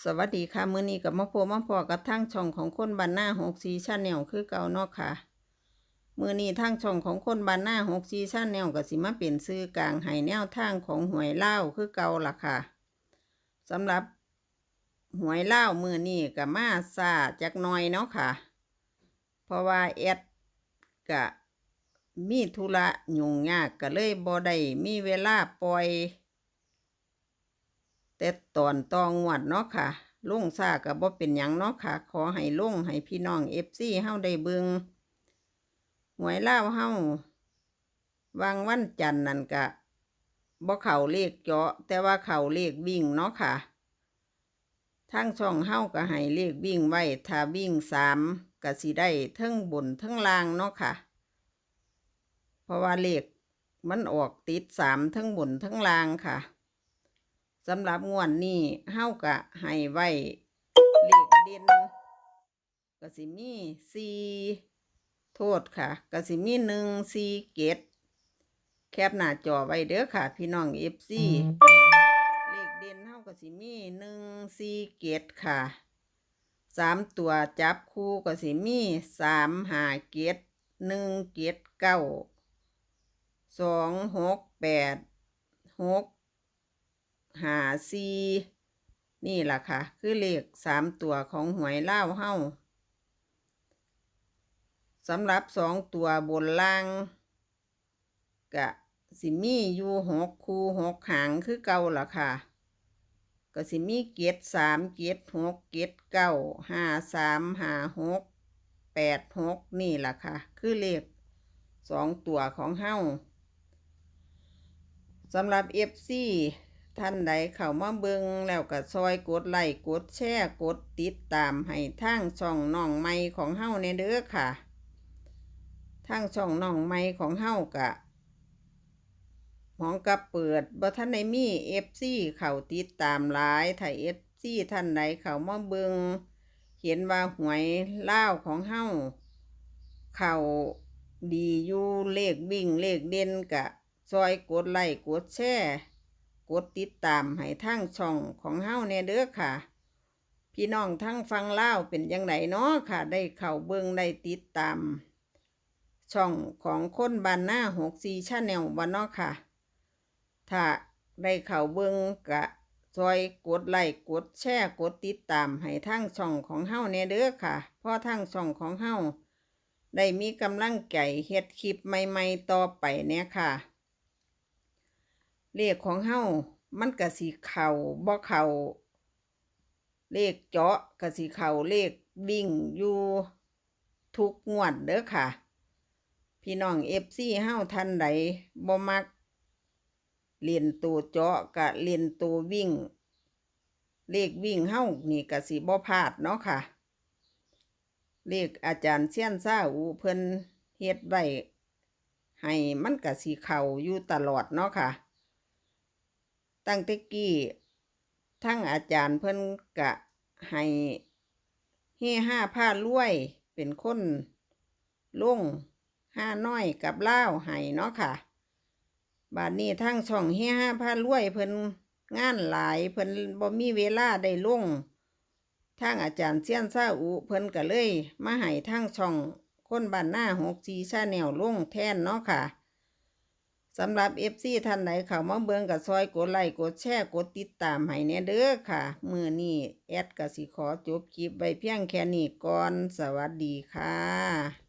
สวัสดีค่ะมื้อนี้กับมาพบมาพอกับทางช่องของคนบ้านหน้าหกซีชาแนลคือเก่าเนาะค่ะมื้อนี้ทางช่องของคนบ้านหน้าหกซีชาแนลก็สิมาเป็นซื้อกลางให้แนวทางของหวยเล่าคือเก่าล่ะค่ะสำหรับหวยเล่ามื้อนี้ก็มาซาจักหน่อยเนาะค่ะ เพราะว่าแอดก็มีธุระยุ่งยากก็เลยบ่ได้มีเวลาปล่อย แต่ตอนตองวดเนาะค่ะลุงซากับบ่เป็นหยังเนาะค่ะ ขอให้ลุงให้พี่น้องเอฟซีเฮาได้เบิงหวยเล่าเฮาวางวันจันนั่นกะบ่เข่าเลขเจาะ แต่ว่าเข่าเลขวิ่งเนาะค่ะทางช่องเฮาก็ให้เลขวิ่งไว้ถ้าวิ่งสามก็สิได้ทั้งบนทั้งล่างเนาะค่ะ เพราะว่าเลขมันออกติดสามทั้งบนทั้งล่างค่ะ สำหรับงวดนี้เฮากะให้ไว้เลขเด่นกสิมีสี่โทษค่ะกสิมีหนึ่งสี่เกตแคปหน้าจอไว้เด้อค่ะ พี่น้องเอฟซีเลขเด่นเฮาก็สิมีหนึ่งสี่เกตค่ะสามตัวจับคู่กสิมีสามหาเกตหนึ่งเกตเก้าสองหกแปดหก หาซีนี่ล่ะค่ะ คือเลขสามตัวของหวยเล่าเฮาสำหรับสองตัวบนล่างกะสิมีอยู่หกคูหกหางคือเก่าล่ะค่ะก็สิมีเกตสามเกตหกเกตเก้าห้าสามห้าหกแปดหกนี่ล่ะค่ะ คือเลขสองตัวของเฮาสำหรับเอฟซี ท่านใดเข้ามาเบิงแล้วก็ซอยกดไลค์กดแชร์กดติดตามให้ทางช่องน้องใหม่ของเฮาในเด้อค่ะทางช่องน้องใหม่ของเฮากะหมองกับเปิดบ่ท่านใดมีเอฟซีเข้าติดตามหลายถ้าเอฟซีท่านใดเข้ามาเบิงเห็นว่าหวยเล่าวของเฮาเข้าดีอยู่เลขวิ่งเลขเด่นกะซอยกดไลค์กดแชร์ กดติดตามให้ทั้งช่องของเฮาแน่เด้อค่ะ พี่น้องทั้งฟังเล่าเป็นยังไงเนาะค่ะ ได้เข้าเบิ่งได้ติดตาม ช่องของคนบานหน้าหกซีชาแนลบ้านเนาะค่ะ ถ้าได้เข้าเบิ่งกะซอยกดไลค์กดแชร์กดติดตามให้ทั้งช่องของเฮาแน่เด้อค่ะเพราะทั้งช่องของเฮาได้มีกำลังใจเฮ็ดคลิปใหม่ ๆ ต่อไปเนี่ยค่ะ เลขของเฮามันก็สิเข่าบ่เข่าเลขเจาะก็สิเข่าเลขวิ่งอยู่ทุกงวดเด้อค่ะ พี่น้องเอฟซีเฮาทันใดบ่มักเรียนตัวเจาะกะเรียนตัววิ่ง เลขวิ่งเฮานี่ก็สิบ่พลาดเนาะค่ะ เลขอาจารย์เซียนซ่าอูเพิ่นเฮ็ดไว้ให้มันก็สิเข่าอยู่ตลอดเนาะค่ะ ตั้งแต่กี้ทั้งอาจารย์เพิ่นกะให้เฮห้าผ้ารวยเป็นคนลุ่งห้าน้อยกับเล่าให้เนาะค่ะ บาดนี้ทั้งช่องเฮห้าผ้ารวยเพิ่นงานหลายเพิ่นบ่มีเวลาได้ลุ่งทางอาจารย์เซียนซาอุเพิ่นก็เลย มาให้ทางช่องคนบ้านหน้าหกจีชาแนวลุ่งแทนเนาะค่ะ สำหรับ FC ท่านไหนเข้ามาเบิ่งกับซอยกดไลค์กดแชร์กดติดตามให้แน่เด้อค่ะ มือนี้แอดกับสิขอจบคลิปไว้เพียงแค่นี้ก่อน สวัสดีค่ะ